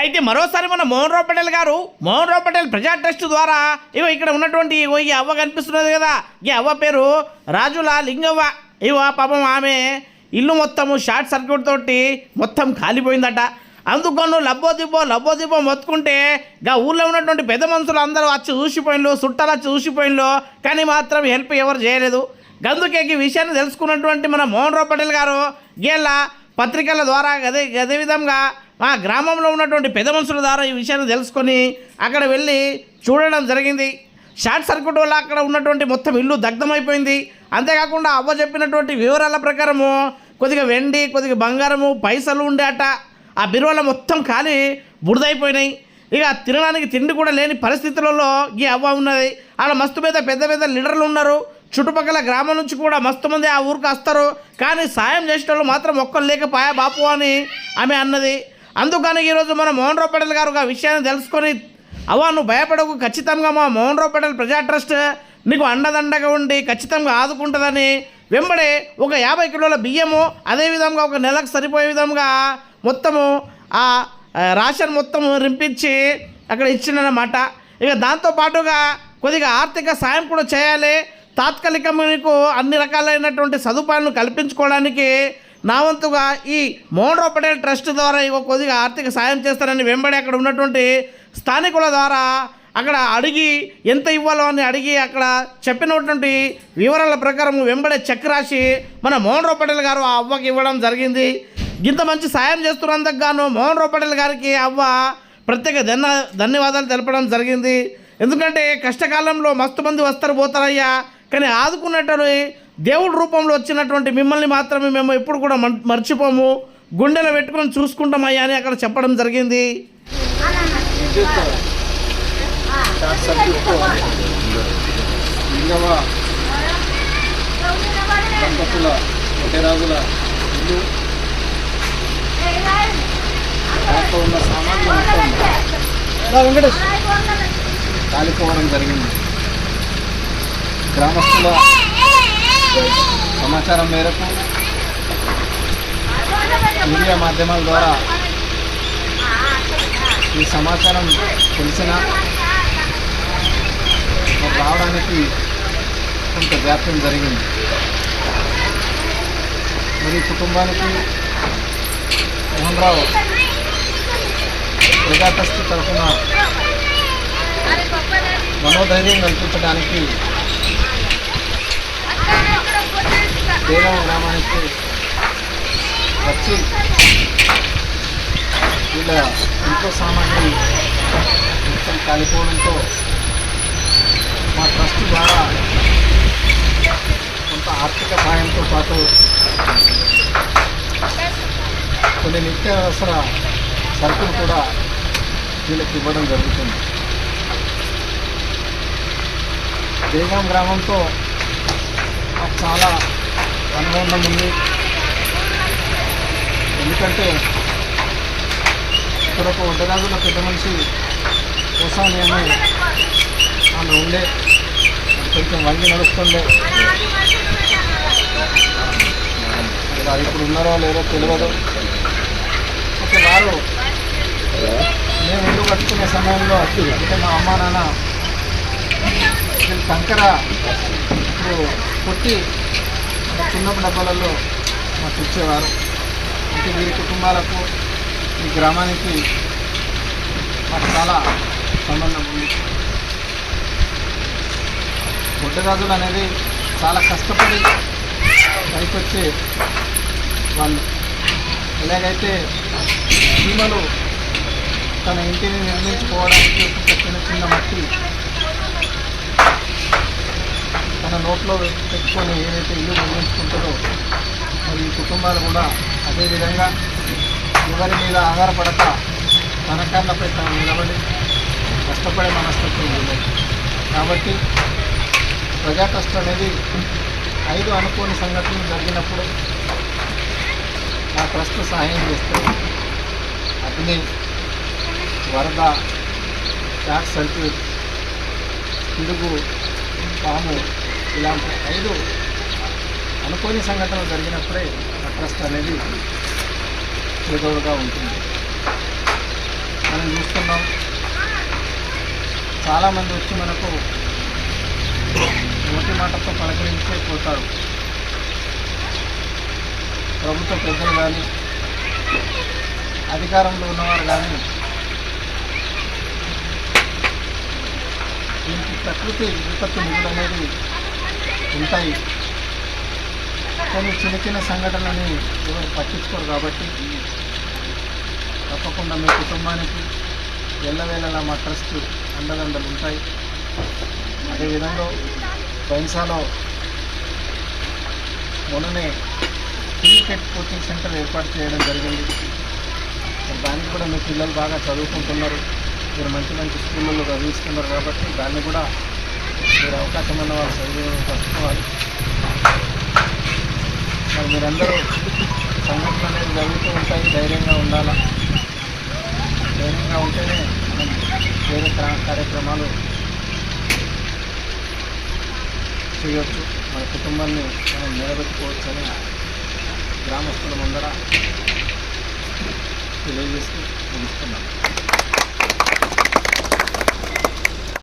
అయితే మరోసారి మన మోహన్ రావు పటేల్ గారు మోహన్ రావు పటేల్ ప్రజా ట్రస్ట్ ద్వారా ఇగో ఇక్కడ ఉన్నటువంటి ఇగో ఈ అవ్వ కనిపిస్తున్నది కదా ఈ అవ్వ పేరు రాజుల లింగవ్వ. ఇవో పాపం ఆమె ఇల్లు మొత్తము షార్ట్ సర్క్యూట్ తోటి మొత్తం కాలిపోయిందట. అందుకను లబ్బో దిబ్బో లబ్బో దిబ్బో మొత్తుకుంటే గా ఊళ్ళో ఉన్నటువంటి పెద్ద మనుషులు అందరూ వచ్చి చూసిపోయిన్లు చుట్టాలు వచ్చి చూసిపోయిన్లు కానీ మాత్రం హెల్ప్ ఎవరు చేయలేదు. గందుకే ఈ విషయాన్ని తెలుసుకున్నటువంటి మన మోహన్ రావు పటేల్ గారు గేళ్ళ పత్రికల ద్వారా అదే అదేవిధంగా మా గ్రామంలో ఉన్నటువంటి పెద్ద మనుషుల ద్వారా ఈ విషయాన్ని తెలుసుకొని అక్కడ వెళ్ళి చూడడం జరిగింది. షార్ట్ సర్క్యూట్ వల్ల అక్కడ ఉన్నటువంటి మొత్తం ఇల్లు దగ్ధమైపోయింది. అంతేకాకుండా అవ్వ చెప్పినటువంటి వివరాల ప్రకారము కొద్దిగా వెండి కొద్దిగా బంగారము పైసలు ఉండే అట ఆ బిరువాల మొత్తం ఖాళీ బురదైపోయినాయి. ఇక తినడానికి తిండి కూడా లేని పరిస్థితులలో ఈ అవ్వ ఉన్నది. ఆడ మస్తు మీద పెద్ద పెద్ద లీడర్లు ఉన్నారు. చుట్టుపక్కల గ్రామం నుంచి కూడా మస్తు మంది ఆ ఊరికి వస్తారు. కానీ సాయం చేసిన వాళ్ళు మాత్రం ఒక్కరు లేకపోయా బాపు అని ఆమె అన్నది. అందుకని ఈరోజు మన మోహన్ రావు పటేల్ గారు ఒక విషయాన్ని తెలుసుకొని అవ్వ నువ్వు భయపడకు ఖచ్చితంగా మా మోహన్ రావు పటేల్ ప్రజా ట్రస్ట్ నీకు అండదండగా ఉండి ఖచ్చితంగా ఆదుకుంటుందని వెంబడే ఒక యాభై కిలోల బియ్యము అదేవిధంగా ఒక నెలకు సరిపోయే విధంగా మొత్తము ఆ రాషన్ మొత్తం రింపించి అక్కడ ఇచ్చిందన్నమాట ఇక దాంతో పాటుగా కొద్దిగా ఆర్థిక సాయం కూడా చేయాలి. తాత్కాలికంగా మీకు అన్ని రకాలైనటువంటి సదుపాయాలను కల్పించుకోవడానికి నా వంతుగా ఈ మోహన్ రావు పటేల్ ట్రస్ట్ ద్వారా ఇగో కొద్దిగా ఆర్థిక సాయం చేస్తారని వెంబడి అక్కడ ఉన్నటువంటి స్థానికుల ద్వారా అక్కడ అడిగి ఎంత ఇవ్వాలో అని అడిగి అక్కడ చెప్పినటువంటి వివరాల ప్రకారం వెంబడే చెక్ రాసి మన మోహన్ రావు పటేల్ గారు ఆ అవ్వకి ఇవ్వడం జరిగింది. ఇంత మంచి సాయం చేస్తున్నందుకు గాను మోహన్ రావు పటేల్ గారికి అవ్వ ప్రత్యేక ధన్య ధన్యవాదాలు తెలపడం జరిగింది. ఎందుకంటే కష్టకాలంలో మస్తు మంది వస్తారు పోతారయ్యా. కానీ ఆదుకున్నట్టు దేవుడి రూపంలో వచ్చినటువంటి మిమ్మల్ని మాత్రమే మేము ఎప్పుడు కూడా మర్చిపోము. గుండెలో పెట్టుకొని చూసుకుంటామయ్యా అని అక్కడ చెప్పడం జరిగింది. కాలిపోవడం జరిగింది. గ్రామస్తుల సమాచారం మేరకు మీడియా మాధ్యమాల ద్వారా ఈ సమాచారం తెలిసిన మరి రావడానికి కొంత జాప్యం జరిగింది మరి ఈ కుటుంబానికి మోహన్ రావు ప్రజా ట్రస్ట్ తరఫున మనోధైర్యం కల్పించడానికి దేవ గ్రామానికి వచ్చి వీళ్ళ ఇంట్లో సామాగ్రి మొత్తం కాలిపోవడంతో మా ట్రస్ట్ ద్వారా కొంత ఆర్థిక సాయంతో పాటు కొన్ని నిత్యావసర సరుకులు కూడా వీళ్ళకి ఇవ్వడం జరుగుతుంది. దేగాం గ్రామంతో మాకు చాలా అనుబంధం ఉంది. ఎందుకంటే ఇక్కడ ఒక వడ్డరాజుల పెద్ద మనిషి కోసాని అని వాళ్ళు ఉండే. కొంచెం వంగి నడుస్తుండే. వారు ఇప్పుడు ఉన్నారో లేదో తెలియదు. ఓకే వారు మేము ఇల్లు కట్టుకునే సమయంలో అంటే మా అమ్మ నాన్న కంకర ఇప్పుడు కొట్టి చిన్నపు డబ్బాలలో మాకు ఇచ్చేవారు. అంటే వీరి కుటుంబాలకు ఈ గ్రామానికి మాకు చాలా సంబంధం ఉంది. గుడ్డరాజులు అనేది చాలా కష్టపడి పైకొచ్చే వాళ్ళు. ఎలాగైతే చీమలు తన ఇంటిని నిర్మించుకోవడానికి ఒక చిన్న చిన్న మట్టి మన నోట్లో పెట్టుకొని ఏదైతే ఇల్లు నిర్మించుకుంటారో మరి ఈ కుటుంబాలు కూడా అదేవిధంగా ఎవరి మీద ఆధారపడక తన కాళ్ళపై తాను నిలబడి కష్టపడే మనస్తత్వం ఉండదు కాబట్టి ప్రజా ట్రస్ట్ అనేది ఐదు అనుకోని సంఘటనలు జరిగినప్పుడు ఆ ట్రస్ట్ సహాయం చేస్తే అగ్ని వరద షార్ట్ సర్క్యూట్ పిడుగు పాము ఇలాంటి ఐదు అనుకోని సంఘటనలు జరిగినప్పుడే ఆ అనేది చేదోడుగా ఉంటుంది. మనం చూస్తున్నాం చాలామంది వచ్చి మనకు నోటి మాటతో పలకరించే పోతారు. ప్రభుత్వ పెద్దలు కానీ అధికారంలో ఉన్నవారు కానీ దీనికి ప్రకృతి విపత్తు నిధులు అనేది ఉంటాయి. కొన్ని చిన్న చిన్న సంఘటనలని ఎవరు పట్టించుకోరు కాబట్టి తప్పకుండా మీ కుటుంబానికి ఎల్లవేళలా మా ట్రస్ట్ అండదండలు ఉంటాయి. అదేవిధంగా బైన్సాలో మొన్ననే క్రికెట్ కోచింగ్ సెంటర్ ఏర్పాటు చేయడం జరిగింది. దానికి కూడా మీ పిల్లలు బాగా చదువుకుంటున్నారు. మీరు మంచి మంచి స్కూళ్ళలో చదివిస్తున్నారు కాబట్టి దాన్ని కూడా మీరు అవకాశం ఉన్న వాళ్ళు చదువుకోవాలి మరి మీరందరూ సంఘటనలు అనేది జరుగుతూ ఉంటాయి. ధైర్యంగా ఉండాలా? ధైర్యంగా ఉంటేనే మనం వేరే కార్యక్రమాలు చేయొచ్చు. మన కుటుంబాన్ని మనం నిలబెట్టుకోవచ్చు అని గ్రామస్తుల ముందర తెలియజేస్తూ ముగిస్తున్నాం